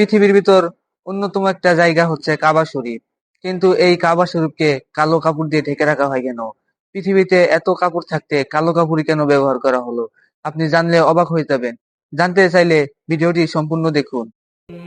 পৃথিবীর ভিতর অন্যতম একটা জায়গা হচ্ছে কাবা শরীফ। কিন্তু এই কাবা শরীফকে কালো কাপড় দিয়ে ঢেকে রাখা হয় কেন? পৃথিবীতে এত কাপড় থাকতে কালো কাপড়ই কেন ব্যবহার করা হলো? আপনি জানলে অবাক হয়ে যাবেন। জানতে চাইলে ভিডিওটি সম্পূর্ণ দেখুন।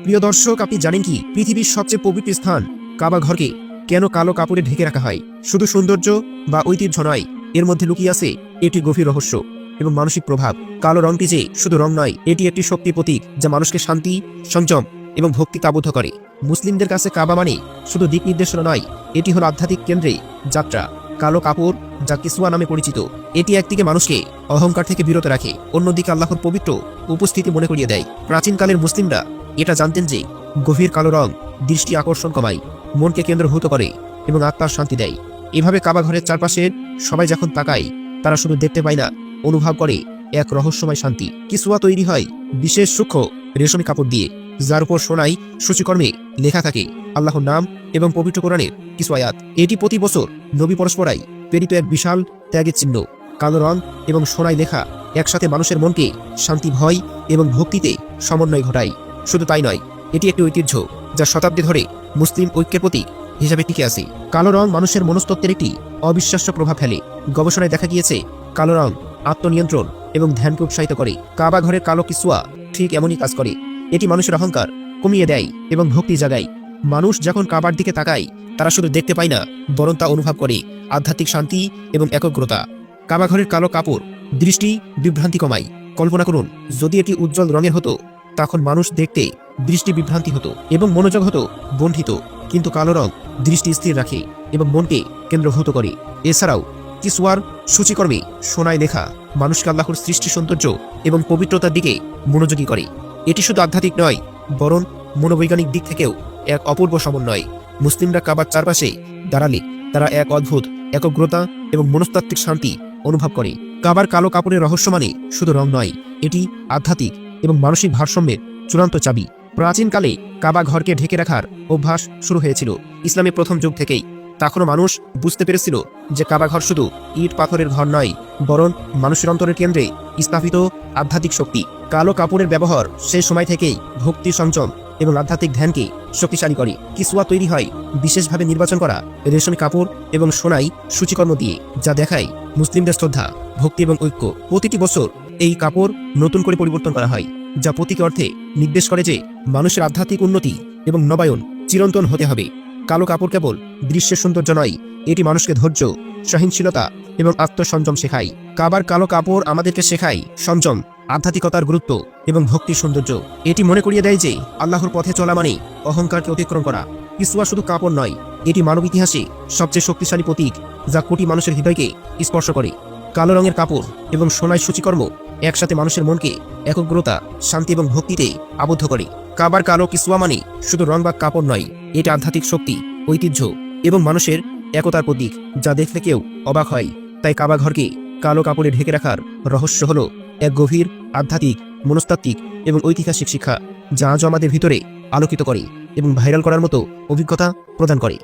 প্রিয় দর্শক, আপনি জানেন কি? পৃথিবীর সবচেয়ে পবিত্র স্থান কাবা ঘরকে কেন কালো কাপড়ে ঢেকে রাখা হয়? শুধু সৌন্দর্য বা ঐতিহ্য নয়, এর মধ্যে লুকিয়ে আছে এটি গভীর রহস্য এবং মানসিক প্রভাব। কালো রংটি যে শুধু রং নয়, এটি একটি শক্তি প্রতীক যা মানুষকে শান্তি, সংযম এবং ভক্তি আবদ্ধ করে। মুসলিমদের কাছে কাবা মানে শুধু দিক নির্দেশনা নয়, এটি হলো আধ্যাত্মিক কেন্দ্রে যাত্রা। কালো কাপড়, যা কিসুয়া নামে পরিচিত, এটি একদিকে মানুষকে অহংকার থেকে বিরত রাখে, অন্যদিকে আল্লাহর পবিত্র উপস্থিতি মনে করিয়ে দেয়। প্রাচীনকালের মুসলিমরা এটা জানতেন যে গভীর কালো রং দৃষ্টি আকর্ষণ কমায়, মনকে কেন্দ্রভূত করে এবং আত্মার শান্তি দেয়। এভাবে কাবা ঘরের চারপাশের সবাই যখন তাকায়, তারা শুধু দেখতে পায় না, অনুভব করে এক রহস্যময় শান্তি। কিসুয়া তৈরি হয় বিশেষ সূক্ষ্ম রেশমি কাপড় দিয়ে। যার উপর সোনাই সূচিকর্মে লেখা থাকে আল্লাহর নাম এবং পবিত্র কোরআনের কিছু আয়াত। এটি প্রতি বছর নবী পরস্পরাই প্রেরিত এক বিশাল ত্যাগের চিহ্ন, কালো রং এবং সোনাই লেখা একসাথে মানুষের মনকে শান্তি, ভয় এবং ভক্তিতে সমন্বয় ঘটায়। শুধু তাই নয়, এটি একটি ঐতিহ্য যা শতাব্দী ধরে মুসলিম ঐক্যের প্রতীক হিসাবে টিকে আছে। কালো রং মানুষের মনস্তত্ত্বের একটি অবিশ্বাস্য প্রভাব ফেলে। গবেষণায় দেখা গিয়েছে, কালো রং আত্মনিয়ন্ত্রণ এবং ধ্যানকে উৎসাহিত করে। কাবা ঘরের কালো কিসুয়া ঠিক এমনই কাজ করে। এটি মানুষের অহংকার, কমিয়ে দেয় এবং ভক্তি জাগায়। মানুষ যখন কাবার দিকে তাকায়, তারা শুধু দেখতে পায় না, বরং তা অনুভব করে। আধ্যাত্মিক শান্তি এবং একগ্রতা। কাবাঘরের কালো কাপড়, দৃষ্টি বিভ্রান্তি কমায়। কল্পনা করুন, যদি এটি উজ্জ্বল রঙের হতো, তখন মানুষ দেখতে দৃষ্টি বিভ্রান্তি হতো এবং মনোযোগ হতো বন্ধিত। কিন্তু কালো রং দৃষ্টি স্থির রাখে এবং মনকে কেন্দ্রভূত করে। এছাড়াও, কিসওয়ার সূচিকর্মে সোনায় লেখা, মানুষকে আল্লাহর সৃষ্টি সৌন্দর্য এবং পবিত্রতার দিকে মনোযোগী করে। এটি শুধু আধ্যাত্মিক নয়, বরং মনোবৈজ্ঞানিক দিক থেকেও এক অপূর্ব সমন্বয়। মুসলিমরা কাবার চারপাশে দাঁড়ালে তারা এক অদ্ভুত, একগ্রতা এবং মনস্তাত্ত্বিক শান্তি অনুভব করে। কাবার কালো কাপড়ের রহস্য মানে শুধু রং নয়, এটি আধ্যাত্মিক এবং মানসিক ভারসাম্যের চূড়ান্ত চাবি। প্রাচীনকালে কাবা ঘরকে ঢেকে রাখার অভ্যাস শুরু হয়েছিল। ইসলামের প্রথম যুগ থেকেই তখনও মানুষ বুঝতে পেরেছিল যে কাবা ঘর শুধু ইট পাথরের ঘর নয়, বরং মানুষের অন্তরের কেন্দ্রে স্থাপিত আধ্যাত্মিক শক্তি। কালো কাপড়ের ব্যবহার সেই সময় থেকেই ভক্তি সংযম এবং আধ্যাত্মিক ধ্যানকে শক্তিশালী করে। কিসুয়া তৈরি হয় বিশেষভাবে নির্বাচন করা, রেশমি কাপড় এবং সোনাই সূচিকর্ম দিয়ে, যা দেখায় মুসলিমদের শ্রদ্ধা, ভক্তি এবং ঐক্য। প্রতিটি বছর এই কাপড় নতুন করে পরিবর্তন করা হয়, যা প্রতীক অর্থে নির্দেশ করে যে মানুষের আধ্যাত্মিক উন্নতি এবং নবায়ন চিরন্তন হতে হবে। কালো কাপড় কেবল দৃশ্যের সৌন্দর্য নয়, এটি মানুষকে ধৈর্য সহিংসীলতা এবং আত্মসংযম শেখায়। কাবার কালো কাপড় আমাদেরকে শেখায় সংযম আধ্যাত্মিকতার গুরুত্ব এবং ভক্তির সৌন্দর্য। এটি মনে করিয়ে দেয় যে, আল্লাহর পথে চলা মানে অহংকারকে অতিক্রম করা। ইসুয়া শুধু কাপড় নয়, এটি মানব ইতিহাসে সবচেয়ে শক্তিশালী প্রতীক যা কোটি মানুষের হৃদয়কে স্পর্শ করে। কালো রঙের কাপড় এবং সোনায় সূচিকর্ম একসাথে মানুষের মনকে একগ্রতা, শান্তি এবং ভক্তিতে আবদ্ধ করে। কাবার কালো কিসুয়া মানে শুধু রং বা কাপড় নয়, এটা আধ্যাত্মিক শক্তি, ঐতিহ্য এবং মানুষের একতার প্রতীক যা দেখলে কেউ অবাক হয়। তাই কাবা ঘরকে কালো কাপড়ে ঢেকে রাখার রহস্য হলো এক গভীর, আধ্যাত্মিক, মনস্তাত্ত্বিক এবং ঐতিহাসিক শিক্ষা যা আজও আমাদের ভিতরে আলোকিত করে এবং ভাইরাল করার মতো অভিজ্ঞতা প্রদান করে।